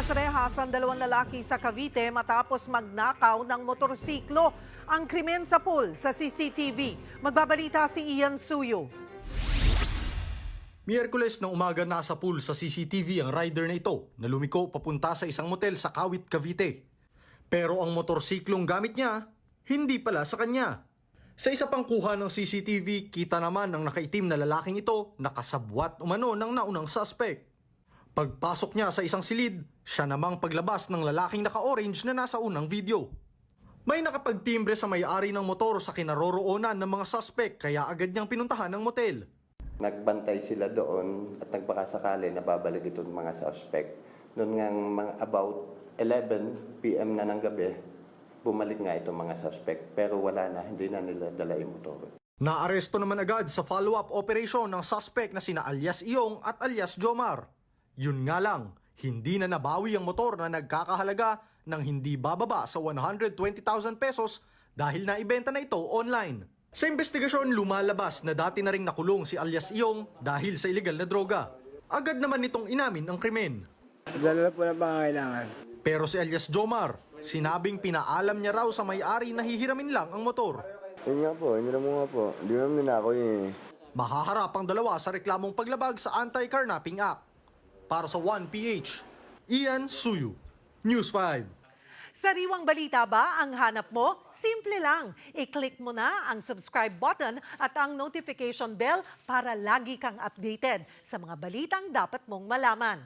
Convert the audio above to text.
Punas rehas ang dalawang lalaki sa Cavite matapos magnakaw ng motorsiklo. Ang krimen sa pool sa CCTV. Magbabalita si Ian Suyo. Miyerkules ng umaga nasa pool sa CCTV ang rider na ito na lumiko papunta sa isang motel sa Kawit, Cavite. Pero ang motorsiklong gamit niya, hindi pala sa kanya. Sa isa pang kuha ng CCTV, kita naman ng nakaitim na lalaking ito nakasabwat umano ng naunang suspect. Pagpasok niya sa isang silid, siya namang paglabas ng lalaking naka-orange na nasa unang video. May nakapagtimbre sa may-ari ng motor sa kinaroroonan ng mga suspect kaya agad niyang pinuntahan ng motel. Nagbantay sila doon at nagpakasakali na babalik itong mga suspect. Noon nga mga about 11 p.m. na ng gabi, bumalik nga itong mga suspect. Pero wala na, hindi na nila dala yung motor. Naaresto naman agad sa follow-up operation ng suspect na sina alias Iyong at alias Jomar. Yun nga lang, hindi na nabawi ang motor na nagkakahalaga ng hindi bababa sa 120,000 pesos dahil naibenta na ito online. Sa investigasyon, lumalabas na dati na ring nakulong si alias Iyong dahil sa illegal na droga. Agad naman nitong inamin ang krimen. Dala po ng pangangailangan. Pero si alias Jomar, sinabing pinaalam niya raw sa may-ari na hihiramin lang ang motor. Yun nga po, hindi mo nga po. Hindi naman ninako yun eh. Mahaharap ang dalawa sa reklamong paglabag sa Anti-Carnapping Act. Para sa 1PH, Ian Suyu, News 5. Sariwang balita ba ang hanap mo? Simple lang. I-click mo na ang subscribe button at ang notification bell para lagi kang updated sa mga balitang dapat mong malaman.